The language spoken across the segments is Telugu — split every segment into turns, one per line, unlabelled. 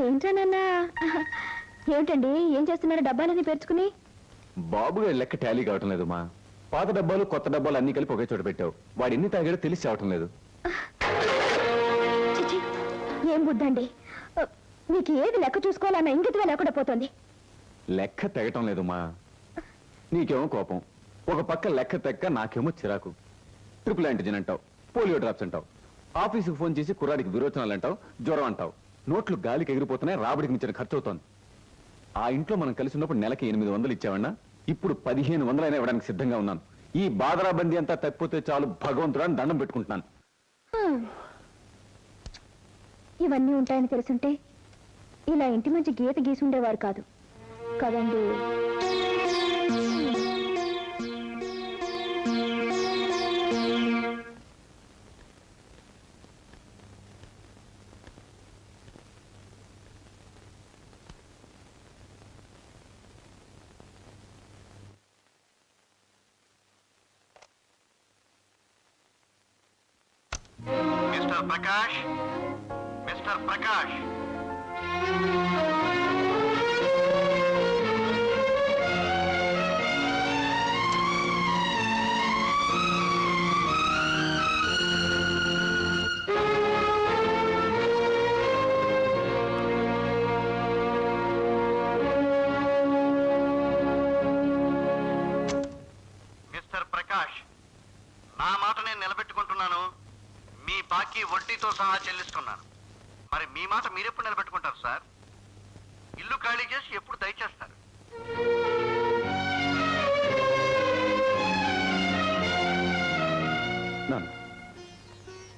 ఏంటనన్నా ఏమిటండి? ఏం చేస్తున్నారు? డబ్బాలన్నీ పేర్చుకుని?
బాబు గారి లెక్క టాలీ కావటం లేదు మా పాత డబ్బాలు కొత్త డబ్బాలు అన్ని కలిపి ఒకే చోట పెట్టావు. వాడు ఎన్ని తాగాడో తెలిసి చావటం లేదు.
చిచి ఏం బుద్ధండి? మీకు ఏది లెక్క చూసుకోవాలన్న ఇంగితమే లేకుండా పోతుంది.
లెక్క తెగటం లేదు మా నీకేమో కోపం. ఒక పక్క లెక్క తెక్క నాకేమో చిరాకు. ట్రిపుల్ యాంటిజన్ అంటావు. పోలియో డ్రాప్స్ అంటావు. ఆఫీసుకు ఫోన్ చేసి కుర్రాడికి విరోచనాలు అంటావు. జ్వరం అంటావు. నోట్లు గాలికి ఎగిరిపోతున్నాయి రాబడికి మించిన ఖర్చు అవుతోంది ఆ ఇంట్లో మనం కలిసి ఉన్నప్పుడు నెలకి ఎనిమిది వందలు ఇచ్చావన్నా? ఇప్పుడు పదిహేను వందలైనా ఇవ్వడానికి సిద్ధంగా ఉన్నాను. ఈ బాదరాబందీ అంతా తప్పిపోతే చాలు భగవంతుడాన్ని దండం పెట్టుకుంటున్నాను.
ఇవన్నీ ఉంటాయని తెలుసుంటే ఇలా ఇంటి మంచి గీత గీసుండేవారు కాదు. కదండి?
Mr. Prakash? Mr. Prakash? బాకీ వడ్డీతో సహా చెల్లిస్తున్నాను మరి మీ మాట మీరెప్పుడు నిలబెట్టుకుంటారు సార్? ఇల్లు ఖాళీ చేసి ఎప్పుడు దయచేస్తారు?
నాన్న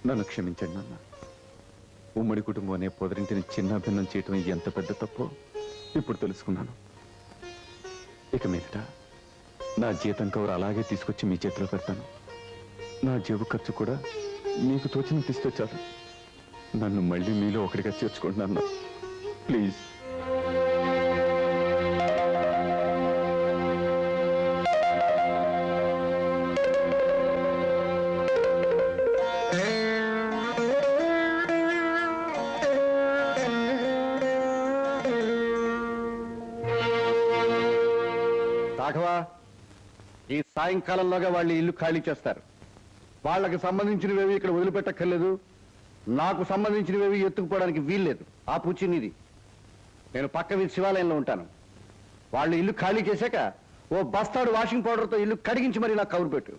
నన్ను క్షమించండి నాన్న. ఉమ్మడి కుటుంబం అనే పొదరింటిని చిన్న భిన్నం చేయటం ఎంత పెద్ద తప్పో ఇప్పుడు తెలుసుకున్నాను. ఇక మీదట నా జీతం కవర్ అలాగే తీసుకొచ్చి మీ చేతిలో పెడతాను. నా జేబు ఖర్చు కూడా మీకు తోచిన తీస్తే చాలు. నన్ను మళ్ళీ మీలో ఒకరిగా చేర్చుకోండి ప్లీజ్.
రాఘవ ఈ సాయంకాలంలోగా వాళ్ళు ఇల్లు ఖాళీ చేస్తారు. వాళ్ళకి సంబంధించినవేవి ఇక్కడ వదిలిపెట్టక్కర్లేదు. నాకు సంబంధించినవేవి ఎత్తుకుపోవడానికి వీల్లేదు. ఆ పూచి నీది. నేను పక్క వీధి శివాలయంలో ఉంటాను. వాళ్ళు ఇల్లు ఖాళీ చేశాక ఓ బస్తాడు వాషింగ్ పౌడర్తో ఇల్లు కడిగించి మరి నాకు కబురు పెట్టు.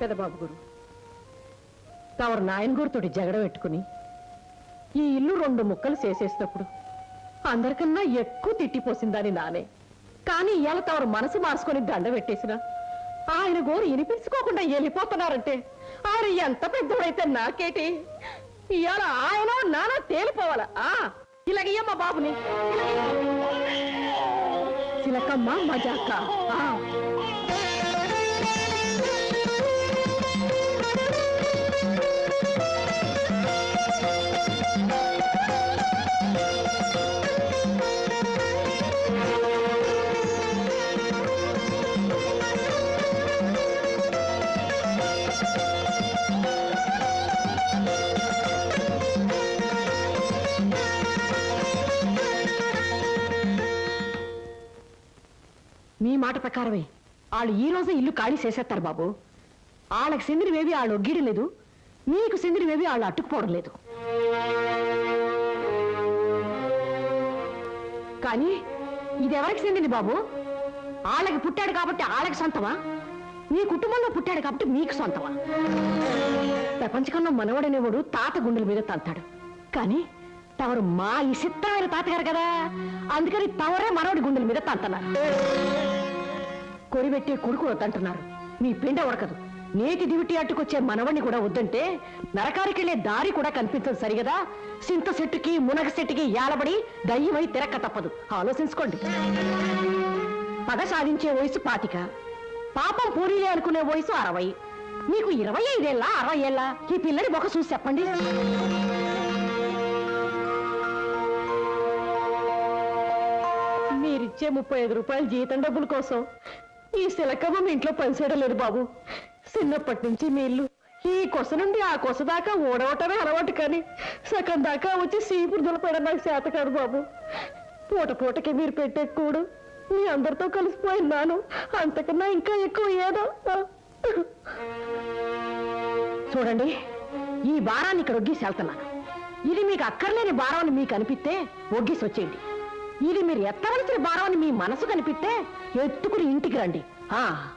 పెదబాబు గురు తమరు నాయనగూరుతోటి జగడ పెట్టుకుని ఈ ఇల్లు రెండు ముక్కలు చేసేసినప్పుడు అందరికన్నా ఎక్కువ తిట్టిపోసిందని నానే. కానీ ఇవాళ తమరు మనసు మార్చుకొని దండ పెట్టేసిన ఆయన గోరు వినిపించుకోకుండా వెళ్ళిపోతున్నారంటే ఆయన ఎంత పెద్దోడైతే నాకేటి? ఇవాళ ఆయన నానా తేలిపోవాలా? ఆ ఇలాగయ్యా మా బాబుని చిలకమ్మ మజాక. మీ మాట ప్రకారమే. వాళ్ళు ఈ రోజే ఇల్లు ఖాళీ చేసేస్తారు బాబు. వాళ్ళకి సిందిరివేవి వాళ్ళు ఒగ్గిడం లేదు. మీకు సిందిరివేవి వాళ్ళు అట్టుకుపోవడం లేదు. కానీ ఇది ఎవరికి చెందింది బాబు? వాళ్ళకి పుట్టాడు కాబట్టి వాళ్ళకి సొంతమా? మీ కుటుంబంలో పుట్టాడు కాబట్టి మీకు సొంతమా? ప్రపంచకంలో మనవడనేవాడు తాత గుండెల మీద తంతాడు. కానీ తవరు మా ఇసిత్తమైన తాతగారు కదా? అందుకని తవరే మనవడి గుండెల మీద తంటున్నారు. కొరిబెట్టే కొడుకు వద్దంటున్నారు మీ పిండ ఉడకదు. నేటి దివిటి అట్టుకొచ్చే మనవణ్ణి కూడా వద్దంటే నరకానికెళ్ళే దారి కూడా కనిపించదు సరిగదా? సింత చెట్టుకి మునగ చెట్టుకి యాలబడి దయ్యమై తిరక్క తప్పదు. ఆలోచించుకోండి. పగ సాధించే వయసు పాతిక. పాపం పూరిలే అనుకునే వయసు అరవై. మీకు ఇరవై ఐదేళ్ళ అరవై ఏళ్ళ? ఈ పిల్లని ఒక చూసి చెప్పండి. మీరిచ్చే ముప్పై ఐదు రూపాయల జీతం డబ్బుల కోసం ఈ శిలకమ్మ మీ ఇంట్లో పనిచేయడం లేదు బాబు. చిన్నప్పటి నుంచి మీ ఇల్లు ఈ కొస నుండి ఆ కొస దాకా ఓడవటమే అలవాటు కానీ సగం దాకా వచ్చి సీపుడు దులపడం నాకు చేత కాదు బాబు. పూట పూటకి మీరు పెట్టే కూడు మీ అందరితో కలిసిపోయినాను అంతకన్నా ఇంకా ఎక్కువ ఏదో చూడండి ఈ భారాన్ని ఇక్కడ ఒగ్గేసి వెళ్తున్నాను. ఇది మీకు అక్కర్లేని భారం మీకు అనిపిస్తే ఒగ్గేసి వచ్చేయండి. ఇది మీరు ఎత్తవలసిన భారం అని మీ మనసు కనిపిస్తే ఎత్తుకుని ఇంటికి రండి. ఆ.
ఆ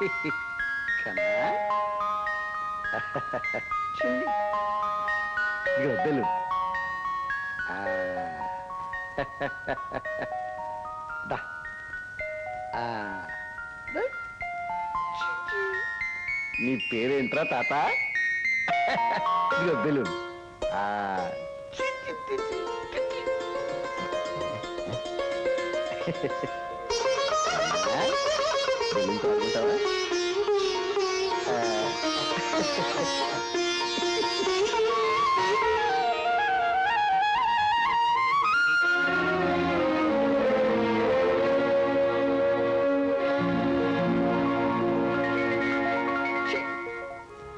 కన్నా బెలూన్ ఆ. నీ పేరేంట్రా తాత? ఇదిగో బెలూన్ ఆ? బెలూన్ తాగుతావా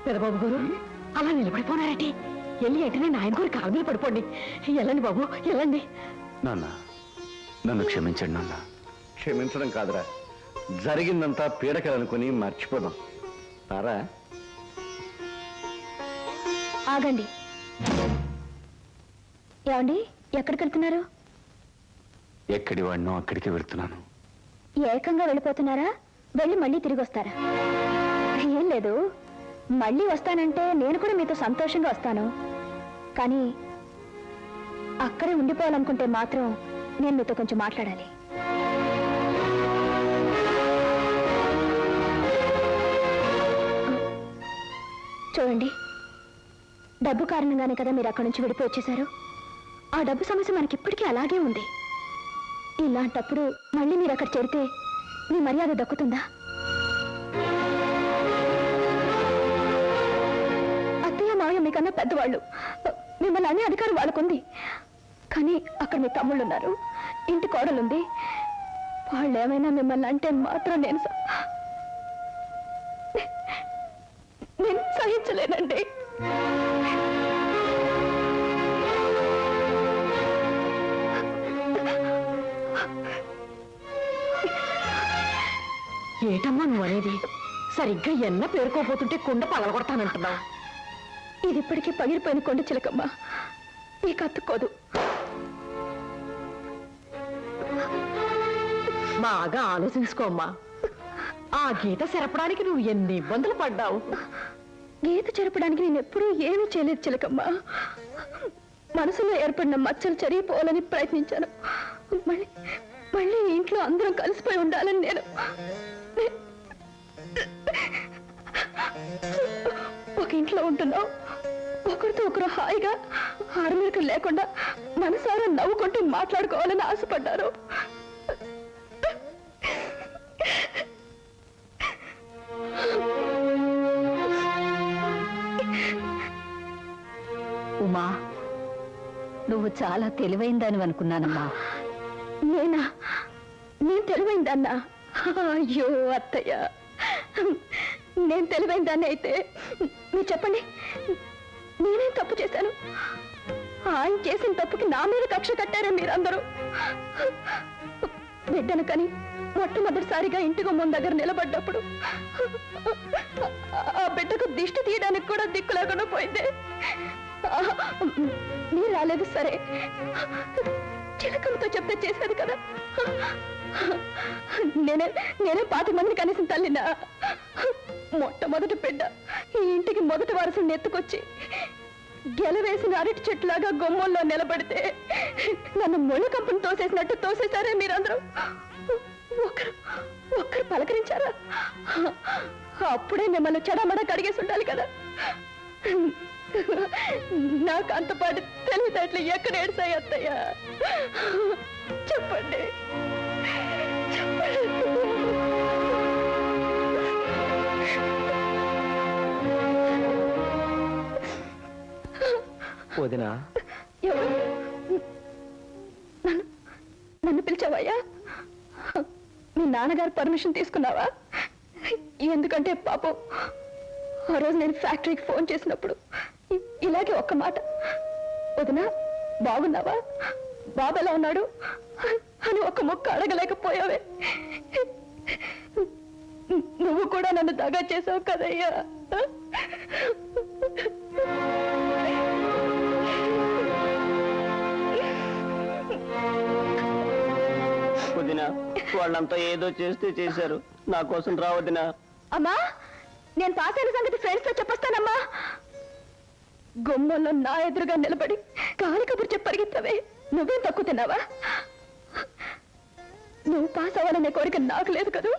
పెదబాబు గారు అలా నిలబడిపోనారటి వెళ్ళి వెంటనే నాయన గారు కాలు పడిపోండి. వెళ్ళండి బాబు వెళ్ళండి.
నాన్న నన్ను క్షమించండి నాన్న.
క్షమించడం కాదురా. జరిగిందంతా పీడకలనుకుని మర్చిపోదాం. తారా?
ఆగండి. ఏమండి ఎక్కడికి వెళ్తున్నారు
ఎక్కడి వాడినో అక్కడికి వెళ్తున్నాను.
ఏకంగా వెళ్ళిపోతున్నారా? వెళ్ళి మళ్ళీ తిరిగి వస్తారా? ఏం లేదు. మళ్ళీ వస్తానంటే నేను కూడా మీతో సంతోషంగా వస్తాను. కానీ అక్కడే ఉండిపోవాలనుకుంటే మాత్రం నేను మీతో కొంచెం మాట్లాడాలి. చూడండి. డబ్బు కారణంగానే కదా మీరు అక్కడి నుంచి విడిపోయి వచ్చేశారు. ఆ డబ్బు సమస్య మనకి ఇప్పటికీ అలాగే ఉంది. ఇలాంటప్పుడు మళ్ళీ మీరు అక్కడ చేరితే మీ మర్యాద దక్కుతుందా? అత్తయ్య మావయ్య మీకన్నా పెద్దవాళ్ళు. మిమ్మల్ని అనే అధికారం వాళ్ళకుంది. కానీ అక్కడ మీ తమ్ముళ్ళు ఉన్నారు ఇంటి కోడలుంది. వాళ్ళు ఏమైనా మిమ్మల్ని అంటే మాత్రం నేను నేను సహించలేనండి.
ఏటమ్మా నువ్వు అనేది? సరిగ్గా ఎన్న పేరుకోపోతుంటే కుండ పగలగొడతానంటున్నావు.
ఇది ఇప్పటికీ పగిలిపోయిన కొండ చిలకమ్మ. నీకు అత్తుకోదు
బాగా ఆలోచించుకోమ్మా. ఆ గీత సెరపడానికి నువ్వు ఎన్ని ఇబ్బందులు పడ్డావు?
గీత చెరపడానికి నేను ఎప్పుడూ ఏమీ చేయలేదు చిలకమ్మ. మనసులో ఏర్పడిన మచ్చలు చెరిగిపోవాలని ప్రయత్నించాను. మళ్ళీ మళ్ళీ ఇంట్లో అందరం కలిసిపోయి ఉండాలని నేను ఒక ఇంట్లో ఉంటున్నాం ఒకరితో ఒకరు హాయిగా ఆరుమిరకలు లేకుండా మనసారా నవ్వుకుంటూ మాట్లాడుకోవాలని ఆశపడ్డారు.
నువ్వు చాలా తెలివైందని అనుకున్నానమ్మా.
నేనా? నేను తెలివైందన్నా? అయ్యో అత్తయ్య. నేను తెలివైన దాన్ని అయితే మీరు చెప్పండి. నేనేం తప్పు చేశాను? ఆయన చేసిన తప్పుకి నా మీద కక్ష కట్టారా మీరందరూ? బిడ్డను కని మొట్టమొదటిసారిగా ఇంటి గుమ్మం దగ్గర నిలబడ్డప్పుడు ఆ బిడ్డకు దిష్టి తీయడానికి కూడా దిక్కు లేకుండా పోయింది. మీరు రాలేదు సరే. చిలకలతో చెప్తే చేశారు కదా. నేనే నేనే పాతి మందిని కనీసం తల్లినా. మొట్టమొదటి బిడ్డ ఈ ఇంటికి మొదటి వారసుని ఎత్తుకొచ్చి గెలవేసిన అరటి చెట్టులాగా గొమ్మల్లో నిలబడితే నన్ను ముళ్ళ కంపను తోసేసినట్టు తోసేశారే మీరందరూ. ఒకరు ఒక్కరు పలకరించారా? అప్పుడే మిమ్మల్ని చెడమడ కడిగేసి ఉండాలి కదా. నాకు అంతపాటు తెలివితేటలు ఎక్కడ ఏడ్చాయి అత్తయ్య? చెప్పండి. చెప్పండి.
వదినా.
ఎవరు? నన్ను నన్ను పిలిచావయ్యా? మీ నాన్నగారు పర్మిషన్ తీసుకున్నావా? ఎందుకంటే పాపం ఆ రోజు నేను ఫ్యాక్టరీకి ఫోన్ చేసినప్పుడు ఇలాగే ఒక్క మాట. వదినా బాగున్నావా? బాబు ఎలా ఉన్నాడు? అని ఒక్క ముక్క అడగలేకపోయావే. నువ్వు కూడా నన్ను దగా చేసావు కదయ్యా.
వదినా వాళ్ళంతా ఏదో చేస్తే చేశారు. నా కోసం రావద్దినా
అమ్మా నేను పాస్ అయిన సంగతి ఫ్రెండ్స్తో చెప్పొస్తానమ్మా. గుమ్మంలో నా ఎదురుగా నిలబడి కాలి కబురు చెప్పి పరిగెత్తవే. నువ్వేం తక్కువ తిన్నావా? నువ్వు పాస్ అవ్వాలనే కోరిక నాకు లేదు కదూ?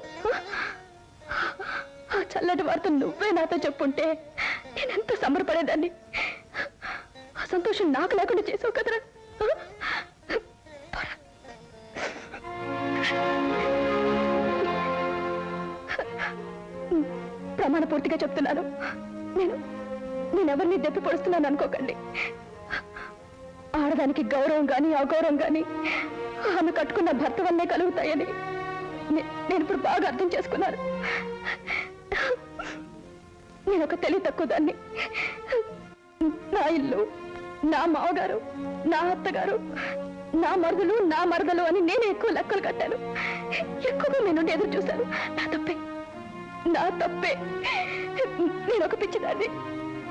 ఆ చల్లటి వార్త నువ్వే నాతో చెప్పుంటే నేనెంత సంబరపడేదాన్ని? ఆ సంతోషం నాకు లేకుండా చేసావు కదరా? ప్రమాణ పూర్తిగా చెప్తున్నాను. నేను నేనెవరిని దెప్పి పడుస్తున్నాను అనుకోకండి. ఆడదానికి గౌరవం కానీ అగౌరవం కానీ ఆమె కట్టుకున్న భర్త వల్లే కలుగుతాయని నేను ఇప్పుడు బాగా అర్థం చేసుకున్నాను. నేను ఒక తెలివి తక్కువ దాన్ని. నా ఇల్లు నా మావగారు నా అత్తగారు నా మరుదులు నా మరదలు అని నేను ఎక్కువ లెక్కలు కట్టాను. ఎక్కువగా నేను ఎదురు చూశాను. నా తప్పే నా తప్పే. నేను ఒక పిచ్చిదాన్ని.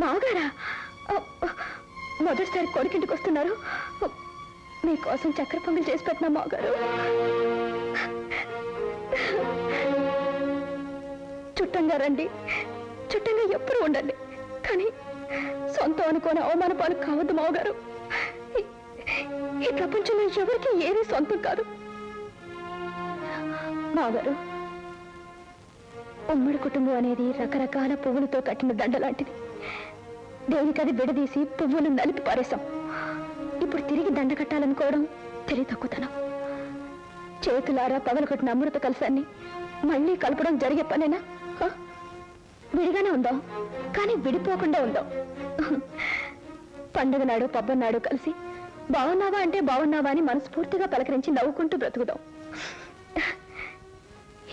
మాగారా మొదటిసారి కొడుకింటికి వస్తున్నారు. మీకోసం చక్కెర పొంగల్ చేసి పెట్టిన మాగారు చుట్టంగా రండి. చుట్టంగా ఎప్పుడు ఉండండి. కానీ సొంతం అనుకోని అవమాన పాలు కావద్దు మావగారు ఈ- ప్రపంచంలో ఎవరికి ఏమీ సొంతం కాదు. మావగారు ఉమ్మడి కుటుంబం అనేది రకరకాల పువ్వులతో కట్టిన దండ లాంటిది దేనికది విడదీసి పువ్వులు నలిపి పారేశాం. ఇప్పుడు తిరిగి దండ కట్టాలనుకోవడం తెలివి తక్కువతనం. చేతులారా పగలగొట్టిన అమృత కలశాన్ని మళ్ళీ కలపడం జరిగే పనేనా? విడిగానే ఉందాం కానీ విడిపోకుండా ఉందాం. పండుగ నాడు పబ్బం నాడు కలిసి బాగున్నావా అంటే బాగున్నావా అని మనస్ఫూర్తిగా పలకరించి నవ్వుకుంటూ బ్రతుకుదాం.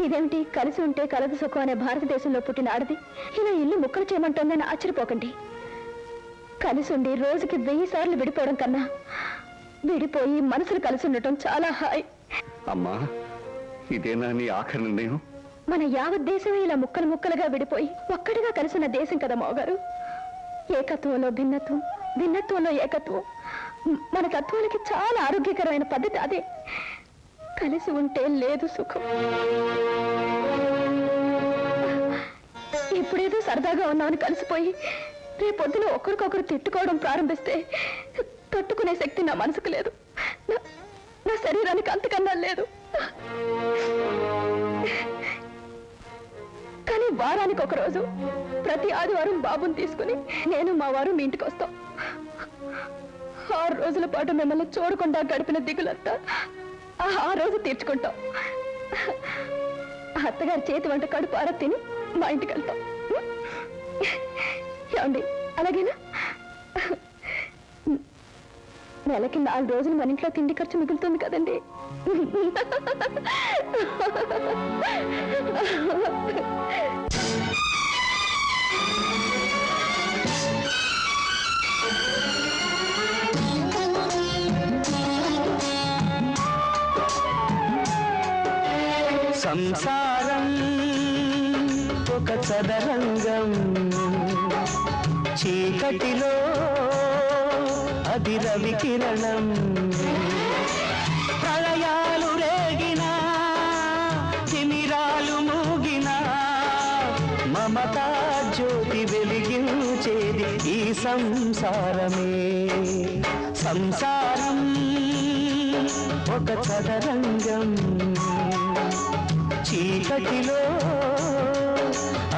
ఇదేమిటి కలిసి ఉంటే కలదు సుఖం అనే భారతదేశంలో పుట్టిన ఆడది? ఇలా ఇల్లు ముక్కలు చేయమంటోందని ఆశ్చర్యపోకండి. కలిసి ఉండి రోజుకి వెయ్యి సార్లు విడిపోవడం కన్నా విడిపోయి మనసులు కలిసి ఉండటం చాలా హాయ్.
అమ్మా ఇదేనా నీ ఆఖరి నిర్ణయం?
మన యావత్ దేశమే ఇలా ముక్కలు ముక్కలుగా విడిపోయి ఒక్కడిగా కలిసిన దేశం కదా మావగారు. ఏకత్వంలో భిన్నత్వం భిన్నత్వంలో ఏకత్వం. మన తత్వాలకి చాలా ఆరోగ్యకరమైన పద్ధతి అదే. కలిసి ఉంటే లేదు సుఖం. ఇప్పుడేదో సరదాగా ఉన్నామని కలిసిపోయి రేపొద్దున ఒకరికొకరు తిట్టుకోవడం ప్రారంభిస్తే తట్టుకునే శక్తి నా మనసుకు లేదు. నా- నా శరీరానికి అంతకన్నా లేదు. కానీ వారానికి ఒక రోజు ప్రతి ఆదివారం బాబుని తీసుకుని నేను మా వారు మీ ఇంటికి వస్తాం. ఆరు రోజుల పాటు మిమ్మల్ని చూడకుండా గడిపిన దిగులంతా ఆ ఆ రోజు తీర్చుకుంటాం. అత్తగారి చేతి వంట కడుపు ఆరా తిని మా ఇంటికి వెళ్తాం. చూడండి అలాగేనా? నెలకి నాలుగు రోజులు మన ఇంట్లో తిండి ఖర్చు మిగులుతుంది కదండి.
సంసారం ఒక చదరంగం చీకటిలో అది రవి కిరణం ప్రళయాలు రేగిన తిమిరాలు మూగిన మమతా జ్యోతి వెలిగించేది ఈ సంసారమే. సంసారం ఒక చదరంగం చీకటిలో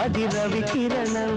అది రవి కిరణం